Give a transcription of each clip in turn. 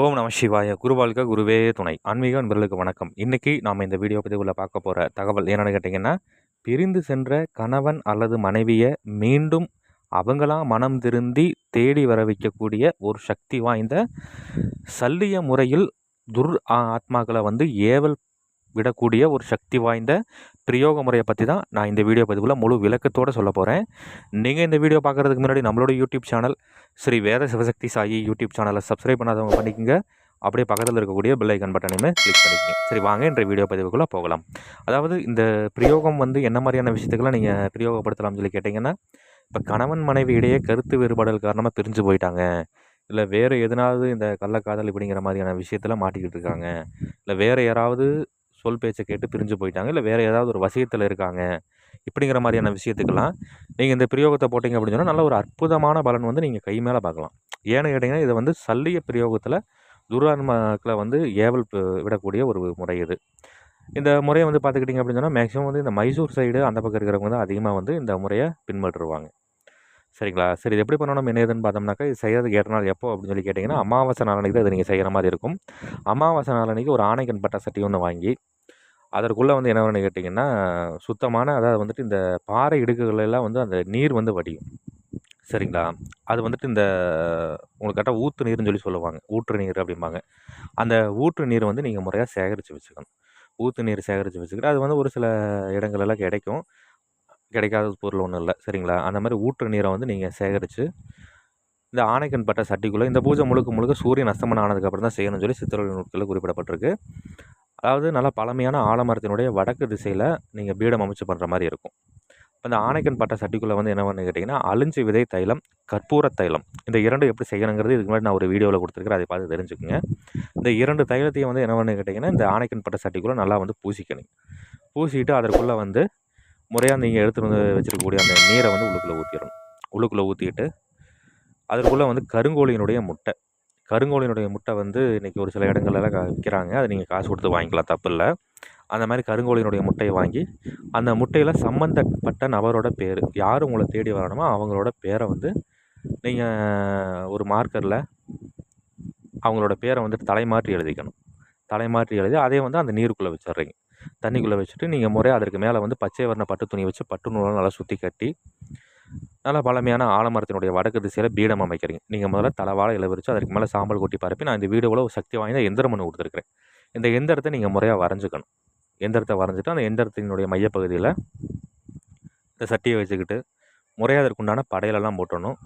ஓம் நம சிவாய. குருவாழ்க குருவே துணை. ஆன்மீக நண்பர்களுக்கு வணக்கம். இன்னைக்கு நாம் இந்த வீடியோ பதிவில் பார்க்க போகிற தகவல் என்னென்னு கேட்டிங்கன்னா பிரிந்து சென்ற கணவன் அல்லது மனைவியை மீண்டும் அவங்களாம் மனம் திருந்தி தேடி வர வைக்கக்கூடிய ஒரு சக்தி வாய்ந்த சல்லிய முறையில் துர் ஆத்மாக்களை வந்து ஏவல் விடக்கூடிய ஒரு சக்தி வாய்ந்த பிரயோக முறையை பற்றி தான் நான் இந்த வீடியோ பதிவில் முழு விளக்கத்தோடு சொல்ல போகிறேன் நீங்கள் இந்த வீடியோ பார்க்குறதுக்கு முன்னாடி நம்மளோட YouTube channel Sri Veda Sivasakthi Sai YouTube சேனலை சப்ஸ்கிரைப் பண்ணாதவங்க பண்ணிக்கோங்க. அப்படியே பக்கத்தில் இருக்கக்கூடிய பெல் ஐக்கன் பட்டனையுமே கிளிக் பண்ணிக்கோங்க. சரி வாங்க இன்றைய வீடியோ பதிவுக்குள்ளே போகலாம். அதாவது இந்த பிரயோகம் வந்து என்ன மாதிரியான விஷயத்துக்கெல்லாம் நீங்கள் பிரயோகப்படுத்தலாம்னு சொல்லி கேட்டிங்கன்னா இப்போ கணவன் மனைவி இடையே கருத்து வேறுபாடுகள் காரணமாக பிரிஞ்சு போயிட்டாங்க. இல்லை வேறு எதனாவது இந்த கள்ளக்காதல் இப்படிங்கிற மாதிரியான விஷயத்தில் மாட்டிக்கிட்டு இருக்காங்க. இல்லை வேறு யாராவது சொல் பேச்சை கேட்டு பிரிஞ்சு போயிட்டாங்க. இல்லை வேறு ஏதாவது ஒரு வசியத்தில் இருக்காங்க. இப்படிங்கிற மாதிரியான விஷயத்துக்கெல்லாம் நீங்கள் இந்த பிரயோகத்தை போட்டிங்க அப்படின்னு சொன்னால் நல்ல ஒரு அற்புதமான பலன் வந்து நீங்கள் கை மேலே பார்க்கலாம் ஏன்னு கேட்டிங்கன்னா இதை வந்து சல்லிய பிரயோகத்தில் துரான்மாக்களை வந்து ஏவல் விடக்கூடிய ஒரு முறை இது. இந்த முறையை வந்து பார்த்துக்கிட்டிங்க அப்படின்னு சொன்னால் மேக்ஸிமம் வந்து இந்த மைசூர் சைடு அந்த பக்கம் இருக்கிறவங்க வந்து அதிகமாக வந்து இந்த முறையை பின்பற்றுவாங்க. சரிங்களா? சரி இது எப்படி பண்ணணும்? என்ன ஏதுன்னு பார்த்தோம்னாக்கா இது செய்கிறதுக்கு ஏற்ற நாள் எப்போ அப்படின்னு சொல்லி கேட்டிங்கன்னா அமாவாசை நாளனைக்கு தான் இதை நீங்கள் செய்கிற மாதிரி இருக்கும். அமாவாசை நாளனைக்கு ஒரு ஆணைக்கன் பட்ட சட்டி ஒன்று வாங்கி அதற்குள்ளே வந்து என்ன கேட்டிங்கன்னா சுத்தமான அதாவது வந்துட்டு இந்த பாறை இடுக்குகளெல்லாம் வந்து அந்த நீர் வந்து வடியும். சரிங்களா? அது வந்துட்டு இந்த உங்களுக்கு கரெக்டாக ஊற்று நீர்னு சொல்லி சொல்லுவாங்க. ஊற்று நீர் அப்படிம்பாங்க. அந்த ஊற்று நீர் வந்து நீங்கள் முறையாக சேகரித்து வச்சுக்கணும். ஊற்று நீர் சேகரித்து வச்சுக்கிட்டு அது வந்து ஒரு சில இடங்களெல்லாம் கிடைக்கும். கிடைக்காத பொருள் ஒன்றும் இல்லை. சரிங்களா? அந்த மாதிரி ஊற்று நீரை வந்து நீங்கள் சேகரித்து இந்த ஆணைக்கன் பட்ட சட்டிக்குள்ளே இந்த பூஜை முழுக்க முழுக்க சூரியன் அஸ்தமனம் ஆனதுக்கப்புறம் தான் செய்யணும்னு சொல்லி சித்திரவதை நூட்களில் குறிப்பிடப்பட்டிருக்கு. அதாவது நல்லா பழமையான ஆலமரத்தினுடைய வடக்கு திசையில் நீங்கள் பீடம் அமைச்சு பண்ணுற மாதிரி இருக்கும். இப்போ இந்த ஆணைக்கன் பட்ட சட்டிக்குள்ளே வந்து என்ன பண்ணு கேட்டிங்கன்னா அழிஞ்சு விதை தைலம் கற்பூர தைலம். இந்த இரண்டு எப்படி செய்யணுங்கிறது இதுக்கு முன்னாடி நான் ஒரு வீடியோவில் கொடுத்துருக்கேன் அதை பார்த்து தெரிஞ்சுக்கோங்க. இந்த இரண்டு தைலத்தையும் வந்து என்ன பண்ணு கேட்டிங்கன்னா இந்த ஆணைக்கன் பட்ட சட்டிக்குள்ளே நல்லா வந்து பூசிக்கணும். பூசிட்டு அதற்குள்ளே வந்து முறையாக நீங்கள் எடுத்துகிட்டு வந்து வச்சுருக்கக்கூடிய அந்த நீரை வந்து உள்ளுக்குள்ளே ஊற்றிடணும் உள்ளுக்குள்ளே ஊற்றிட்டு அதற்குள்ளே வந்து கருங்கோழியினுடைய முட்டை. கருங்கோழினுடைய முட்டை வந்து இன்றைக்கி ஒரு சில இடங்கள்லாம் விற்கிறாங்க. அதை நீங்கள் காசு கொடுத்து வாங்கிக்கலாம் தப்பு இல்லை. அந்த மாதிரி கருங்கோழியினுடைய முட்டையை வாங்கி அந்த முட்டையில் சம்மந்தப்பட்ட நபரோட பேர் யார் உங்களை தேடி வரணுமோ அவங்களோட பேரை வந்து நீங்கள் ஒரு மார்க்கரில் அவங்களோட பேரை வந்துட்டு தலைமாற்றி எழுதிக்கணும். தலைமாற்றி எழுதி அதே வந்து அந்த நீருக்குள்ளே வச்சிடுறீங்க. தண்ணிக்குள்ளே வச்சுட்டு நீங்கள் முறையாக அதற்கு மேலே வந்து பச்சை வர்ண பட்டு துணி வச்சு பட்டு நூலாக நல்லா சுற்றி கட்டி நல்லா பழமையான ஆலமரத்தினுடைய வடக்கு திசையில் பீடம் அமைக்கிறீங்க. நீங்கள் முதல்ல தலைவாழை இலை விரிச்சு அதுக்கு மேலே சாம்பல் கொட்டி பரப்பி நான் இந்த வீடியோவில் ஒரு சக்தி வாய்ந்த எந்திரம் ஒன்று கொடுத்துருக்குறேன். இந்த எந்திரத்தை நீங்கள் முறையாக வரைஞ்சிக்கணும். எந்திரத்தை வரைஞ்சிட்டு அந்த எந்திரத்தினுடைய மையப்பகுதியில் இந்த சட்டியை வச்சுக்கிட்டு முறையாக அதற்குண்டான படையிலெல்லாம் போட்டணும்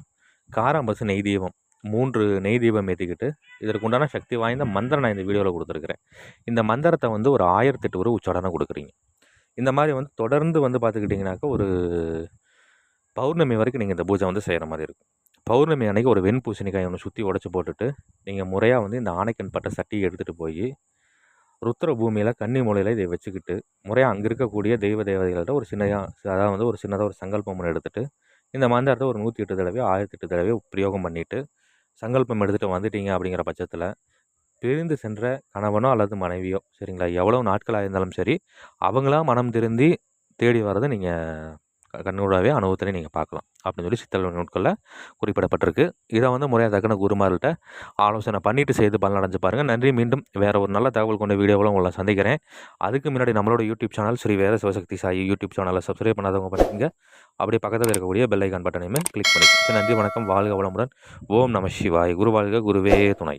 காராம்பசு நெய் தீபம் மூன்று நெய் தீபம் ஏற்றிக்கிட்டு இதற்குண்டான சக்தி வாய்ந்த மந்திரம் நான் இந்த வீடியோவில் கொடுத்துருக்குறேன். இந்த மந்திரத்தை வந்து ஒரு ஆயிரத்தெட்டு ஒரு உச்சடனை கொடுக்குறீங்க. இந்த மாதிரி வந்து தொடர்ந்து வந்து பார்த்துக்கிட்டிங்கனாக்கா ஒரு பௌர்ணமி வரைக்கும் நீங்கள் இந்த பூஜை வந்து செய்கிற மாதிரி இருக்கும். பௌர்ணமி அன்னைக்கு ஒரு வெண் பூசணிக்காய் ஒன்று சுற்றி உடச்சி போட்டுட்டு நீங்கள் முறையாக வந்து இந்த ஆணைக்கன் பட்ட சட்டியை எடுத்துகிட்டு போய் ருத்ர பூமியில் கன்னி மூலையில் இதை வச்சுக்கிட்டு முறையாக அங்கே இருக்கக்கூடிய தெய்வ தேவதைகள்கிட்ட ஒரு சின்னதாக அதாவது வந்து ஒரு சின்னதாக ஒரு சங்கல்பம் ஒன்று எடுத்துகிட்டு இந்த மந்திரத்தை ஒரு நூற்றி எட்டு தடவை ஆயிரத்தி எட்டு தடவை பிரயோகம் பண்ணிவிட்டு சங்கல்பம் எடுத்துகிட்டு வந்துட்டீங்க அப்படிங்கிற பட்சத்தில் பிரிந்து சென்ற கணவனோ அல்லது மனைவியோ சரிங்களா? எவ்வளோ நாட்களாக இருந்தாலும் சரி அவங்களாம் மனம் திருந்தி தேடி வர்றதை நீங்கள் கண்ணூடாவே அனுபவத்திலே நீங்கள் பார்க்கலாம் அப்படின்னு சொல்லி சித்தல் நூட்களில் குறிப்பிடப்பட்டிருக்கு. இதை வந்து முறையாக தக்கன குருமார்கிட்ட ஆலோசனை பண்ணிவிட்டு செய்து பலனடைஞ்சு பாருங்கள் நன்றி மீண்டும் வேறு ஒரு நல்ல தகவல் கொண்ட வீடியோவில் உங்களை சந்திக்கிறேன். அதுக்கு முன்னாடி நம்மளோட யூடியூப் சேனல் ஸ்ரீ வேற சிவசக்தி சாயி யூடியூப் சேனலை சப்ஸ்கிரைப் பண்ணாதவங்க பண்ணிக்கோங்க. அப்படியே பக்கத்தில் இருக்கக்கூடிய பெல் ஐக்கான் பட்டனையுமே கிளிக் பண்ணிக்கோங்க. நன்றி வணக்கம். வாழ்க வளமுடன். ஓம் நம சிவாய். குரு வாழ்க குருவே துணை.